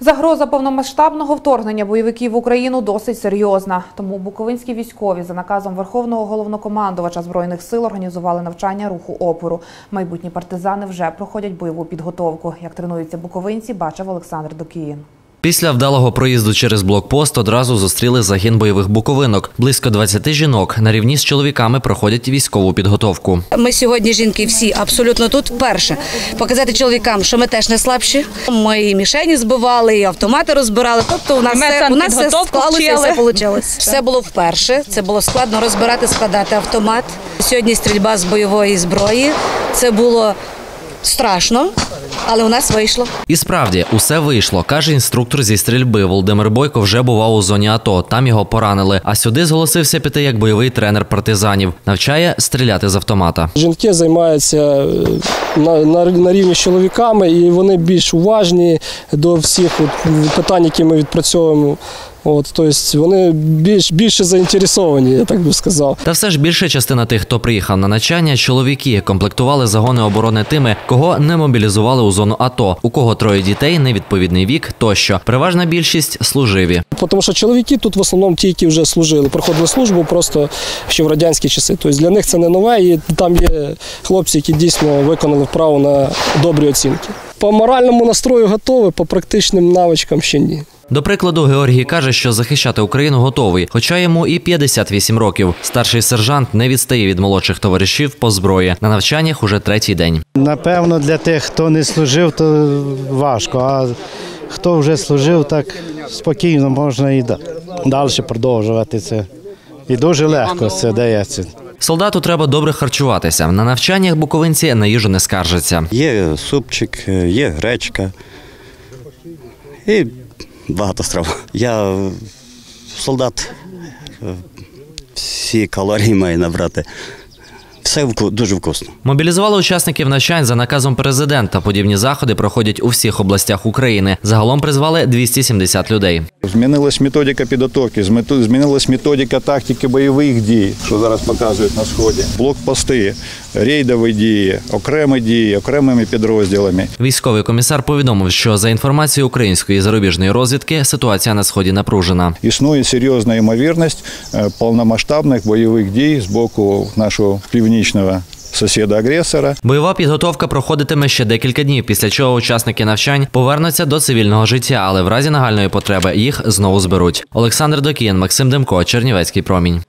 Загроза повномасштабного вторгнення бойовиків в Україну досить серйозна. Тому буковинські військові за наказом Верховного головнокомандувача збройних сил організували навчання руху опору. Майбутні партизани вже проходять бойову підготовку. Як тренуються буковинці, бачив Олександр Докіїн. Після вдалого проїзду через блокпост одразу зустріли загін бойових буковинок. Близько 20 жінок на рівні з чоловіками проходять військову підготовку. Ми сьогодні жінки всі абсолютно тут вперше показати чоловікам, що ми теж не слабші. Ми і мішені збивали, і автомати розбирали. Тобто у нас Ми все, у нас все склалося, все вийшло. Все було вперше. Це було складно розбирати, складати автомат. Сьогодні стрільба з бойової зброї. Це було страшно, але у нас вийшло. І справді усе вийшло, каже інструктор зі стрільби. Володимир Бойко вже бував у зоні АТО. Там його поранили. А сюди зголосився піти як бойовий тренер партизанів. Навчає стріляти з автомата. Жінки займаються е, на, на, на рівні з чоловіками, і вони більш уважні до всіх от, питань, які ми відпрацьовуємо. От, тобто вони більш, більше заінтересовані, я так би сказав. Та все ж більша частина тих, хто приїхав на навчання, чоловіки комплектували загони оборони тими, кого не мобілізували у зону АТО, у кого троє дітей, невідповідний вік тощо. Переважна більшість служиві. Тому що чоловіки тут в основному ті, які вже служили, проходили службу просто ще в радянські часи. Тобто для них це не нове, і там є хлопці, які дійсно виконали вправу на добрі оцінки. По моральному настрою готові, по практичним навичкам ще ні. До прикладу, Георгій каже, що захищати Україну готовий, хоча йому і 58 років. Старший сержант не відстає від молодших товаришів по зброї. На навчаннях уже третій день. Напевно, для тих, хто не служив, то важко. А хто вже служив, так спокійно можна і далі продовжувати це. І дуже легко це дається. Солдату треба добре харчуватися. На навчаннях буковинці на їжу не скаржаться. Є супчик, є гречка і багато страв. Я е, солдат, е, всі калорії маю набрати. Все вку- дуже вкусно. Мобілізували учасників навчань за наказом президента. Подібні заходи проходять у всіх областях України. Загалом призвали 270 людей. Змінилась методика підготовки, змінилась методика тактики бойових дій, що зараз показують на сході. Блокпости, рейдові дії, окремі дії, окремими підрозділами. Військовий комісар повідомив, що за інформацією української і зарубіжної розвідки ситуація на сході напружена. Існує серйозна ймовірність е, повномасштабних бойових дій з боку нашого північного сусіда-агресора. Бойова підготовка проходитиме ще декілька днів, після чого учасники навчань повернуться до цивільного життя, але в разі нагальної потреби їх знову зберуть. Олександр Докіян, Максим Демко, Чернівецький промінь.